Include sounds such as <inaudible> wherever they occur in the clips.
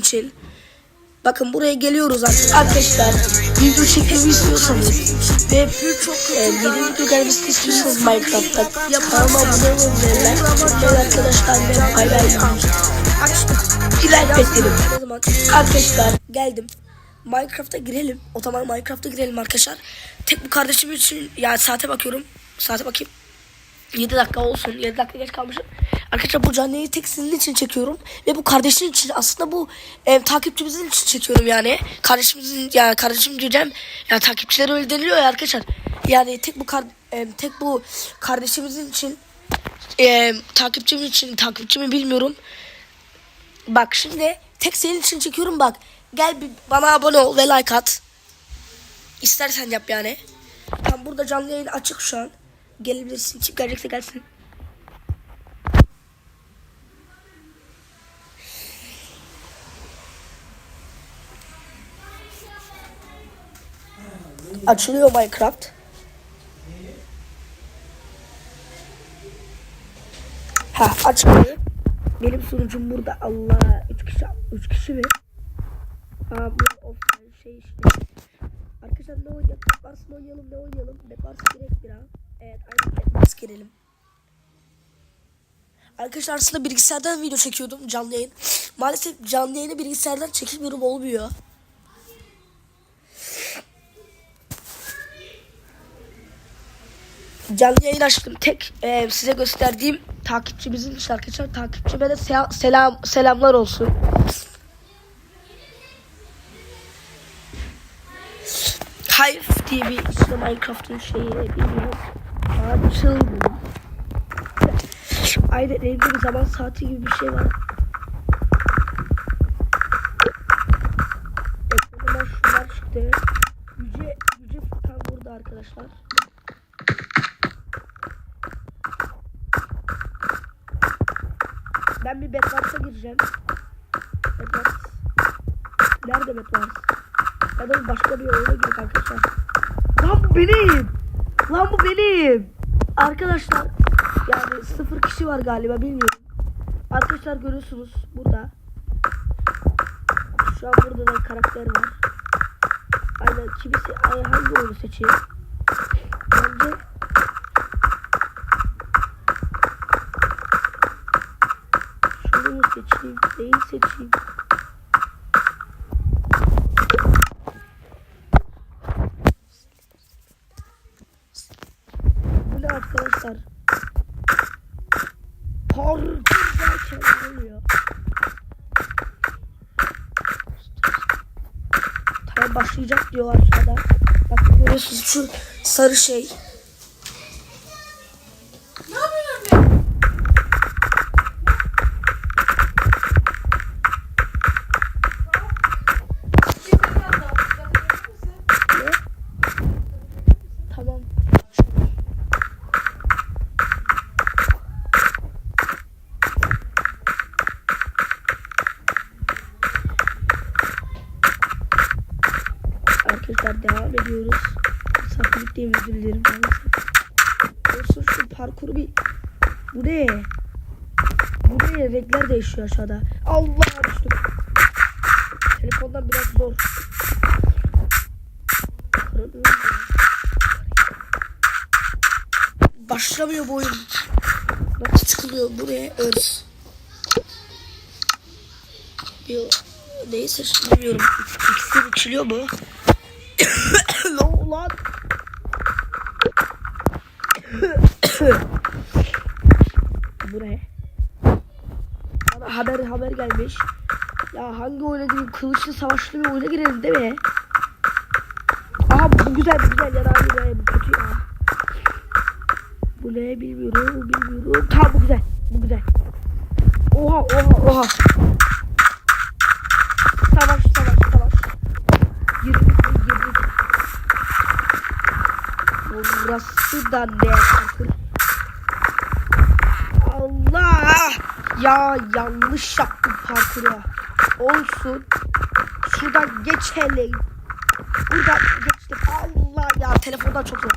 için. Bakın buraya geliyoruz arkadaşlar. Arkadaşlar video çekmemi istiyorsanız ve birçok e, yeni video gelmesini istiyorsanız Minecraft'ta kanalıma abone olun ve arkadaşlar ve bekledim. Ne zaman? Arkadaşlar geldim. Minecraft'a girelim. O zaman Minecraft'a girelim arkadaşlar. Tek bu kardeşim için yani saate bakıyorum. Saate bakayım. 7 dakika olsun. 7 dakika geç kalmışım. Arkadaşlar bu canlı yayını tek sizin için çekiyorum. Ve bu kardeşin için aslında bu e, takipçimizin için çekiyorum yani. Kardeşimizin yani kardeşim diyeceğim. Yani takipçiler öyle deniliyor ya arkadaşlar. Yani tek bu kar, e, tek bu kardeşimizin için e, takipçim için takipçimi bilmiyorum. Bak şimdi tek senin için çekiyorum bak. Gel bir bana abone ol ve like at. İstersen yap yani. Tam burada canlı yayın açık şu an. Gelebilirsin. Kim gelecekse gelsin. Açılıyor Minecraft. Ha açılıyor. Benim sunucum burada. Allah 3 kişi 3 kişi mi? Ha bu offline şey işte. Arkadaşlar ne oynayalım? Bedwars mı oynayalım? Ne oynayalım? Bedwars direkt bir ha. Evet aynen Bedwars girelim. Arkadaşlar aslında bilgisayardan video çekiyordum canlı yayın. Maalesef canlı yayını bilgisayardan çekilmiyorum olmuyor. Canlı yayın açtım. Tek e, size gösterdiğim takipçimizin arkadaşlar takipçime de se- selam selamlar olsun. Hive bir işte Minecraft'ın şeyi bilmiyorum. Açıldı. Aynen evde bir zaman saati gibi bir şey var. Ekranıma şunlar çıktı. Yüce, Yüce Furkan burada arkadaşlar. Ben bir Bedwars'a gireceğim. Bedwars. Nerede Bedwars? Ya da başka bir oyuna girdik arkadaşlar. Lan bu benim. Lan bu benim. Arkadaşlar yani sıfır kişi var galiba bilmiyorum. Arkadaşlar görüyorsunuz burada. Şu an burada da karakter var. Aynen kimisi ay, hangi oyunu seçeyim? Bence şunu mu seçeyim? Neyi seçeyim? Bu ne arkadaşlar? Parkur derken ne oluyor? Tamam başlayacak diyor aşağıda. Bak görüyorsunuz şu sarı şey. Ne? Tamam. Arkadaşlar devam ediyoruz. Saklık diye özür dilerim. Olsun şu parkuru bir... Bu ne? Bu ne? Renkler değişiyor aşağıda. Allah düştüm. Telefondan biraz zor. Başlamıyor bu oyun. Nasıl çıkılıyor buraya? Bir neyse bilmiyorum. İkisi uçuluyor mu? Lan ulan. Bu ne? Bana haber haber gelmiş. Ya hangi oyuna gireyim? Kılıçlı savaşlı bir oyuna girelim değil mi? Aha bu güzel bu güzel ya da hayır bu kötü ya. Bu ne bilmiyorum bilmiyorum. Tamam bu güzel bu güzel. Oha oha oha. Savaş savaş savaş. Girdik girdik. Burası da ne Ya yanlış yaptım parkura. Olsun. Şuradan geç hele. Buradan geçtim. Allah ya telefondan çok zor.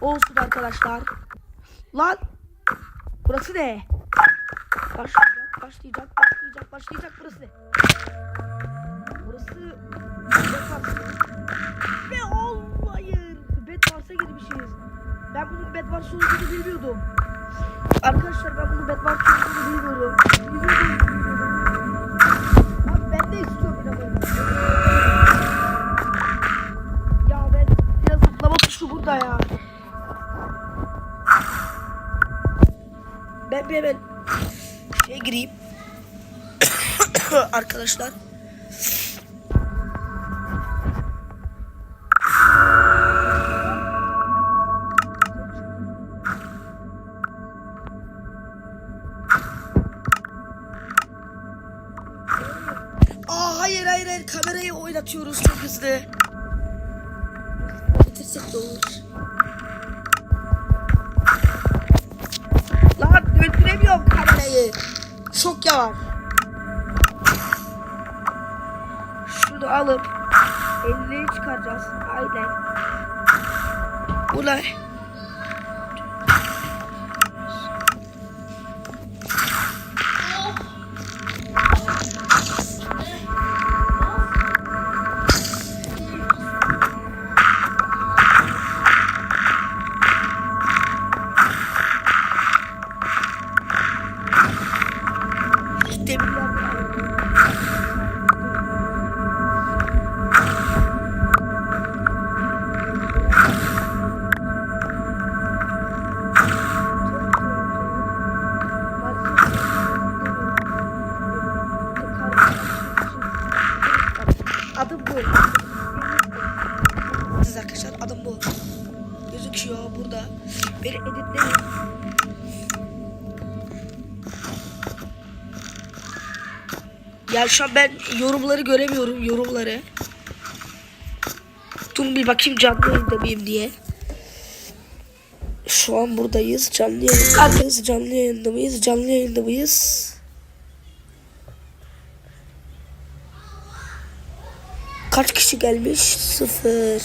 Olsun arkadaşlar. Lan. Burası ne? Başlayacak, başlayacak, başlayacak, başlayacak. Burası ne? Burası... Ve olmayın. Bedwars'a girmişiz. Ben bunun Bedwars'a olduğunu bilmiyordum. Arkadaşlar ben bilmiyordum. Bilmiyordum. bilmiyordum. Abi ben de istiyorum inanın. Ya ben ya zıplama tuşu burada ya. Ben bir hemen şeye gireyim. <coughs> Arkadaşlar. Hızlı. Bitirsek de olur. Lan öldüremiyorum kamerayı. Çok yavaş. Şunu alıp 50'yi çıkaracağız. Aynen. Bu Siz arkadaşlar adım bu. Gözüküyor burada. Beni editleyin. Ya şu an ben yorumları göremiyorum yorumları. Dur bir bakayım canlı yayında mıyım diye. Şu an buradayız. Canlı yayındayız. Canlı yayında mıyız? Canlı yayında mıyız? Kaç kişi gelmiş? Sıfır.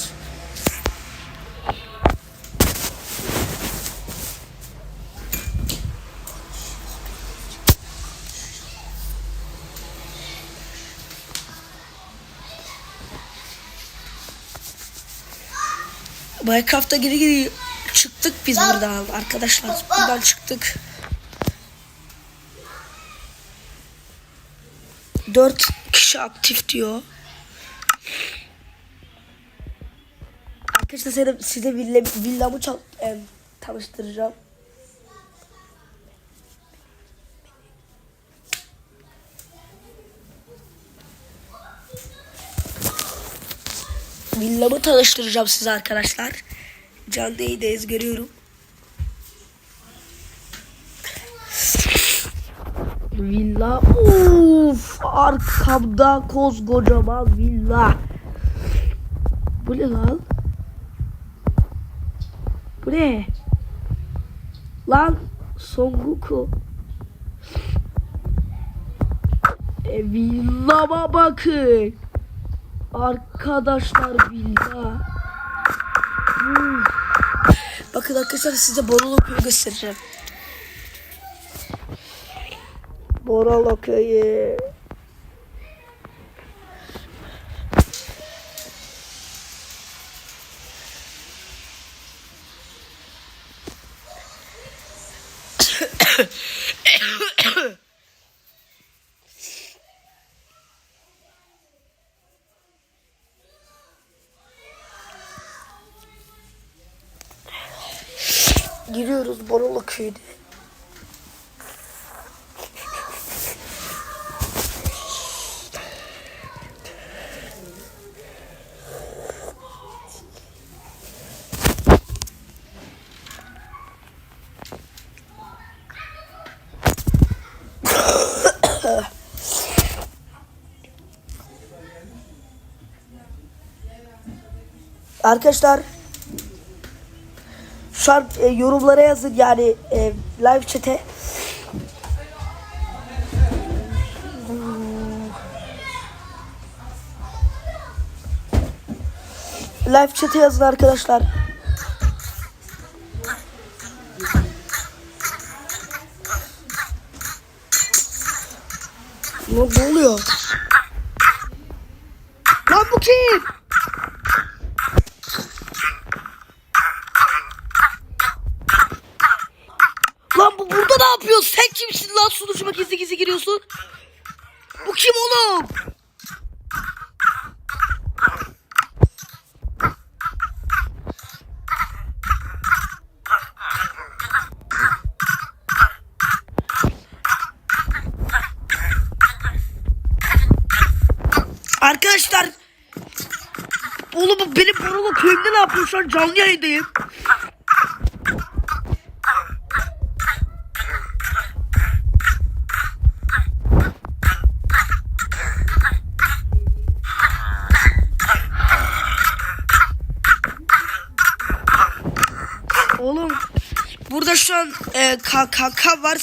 Minecraft'a geri geri çıktık biz buradan arkadaşlar. Buradan çıktık. Dört kişi aktif diyor. Arkadaşlar size, size villa, villamı çal, em, tanıştıracağım. Villamı tanıştıracağım size arkadaşlar. Canlı yayındayız görüyorum. Villa. Uf, arkamda koskocaman villa. Bu ne lan? Bu ne? Lan Songoku. E, villama bakın. Arkadaşlar villa. Uf. Bakın arkadaşlar size Borolo köyü göstereceğim. Borolo köyü. Giriyoruz Borolo köyüne. Arkadaşlar an e, yorumlara yazın yani e, live chat'e. Live chat'e yazın arkadaşlar. Yapıyorsun? Sen kimsin lan sunucuma gizli gizli giriyorsun? Bu kim oğlum? Arkadaşlar Oğlum benim Borolo köyümde ne yapıyor şu an canlı yayındayım. Burada şu an e, kanka var.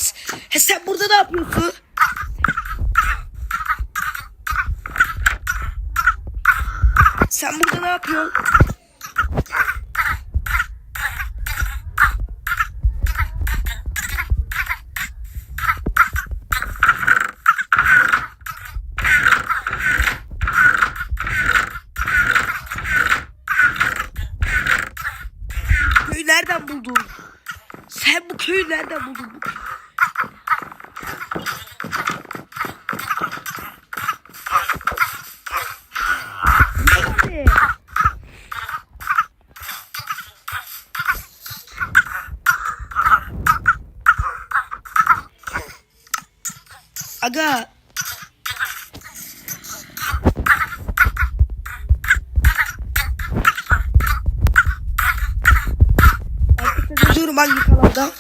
He sen burada ne yapıyorsun? Sen burada ne yapıyorsun? Köyü nereden buldun? Sen bu köyü nereden buldun? Aga. Kanalda?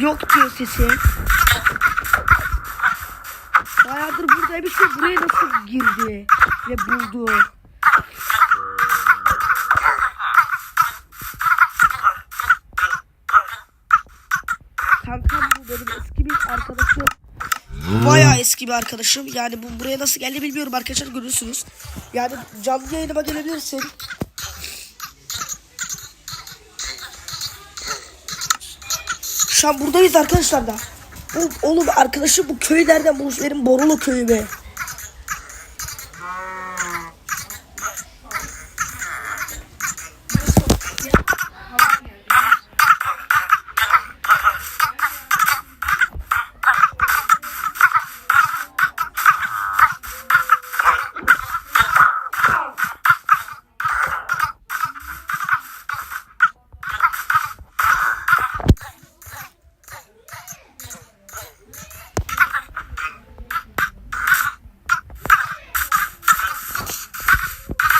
Yok diyor sesi. Bayağıdır burada bir şey buraya nasıl girdi ve buldu. Bir arkadaşım. Yani bu buraya nasıl geldi bilmiyorum arkadaşlar görürsünüz. Yani canlı yayınıma gelebilirsin. Şu an buradayız arkadaşlar da. Oğlum, oğlum arkadaşım bu köy nereden bulmuş benim Borulu köyü be.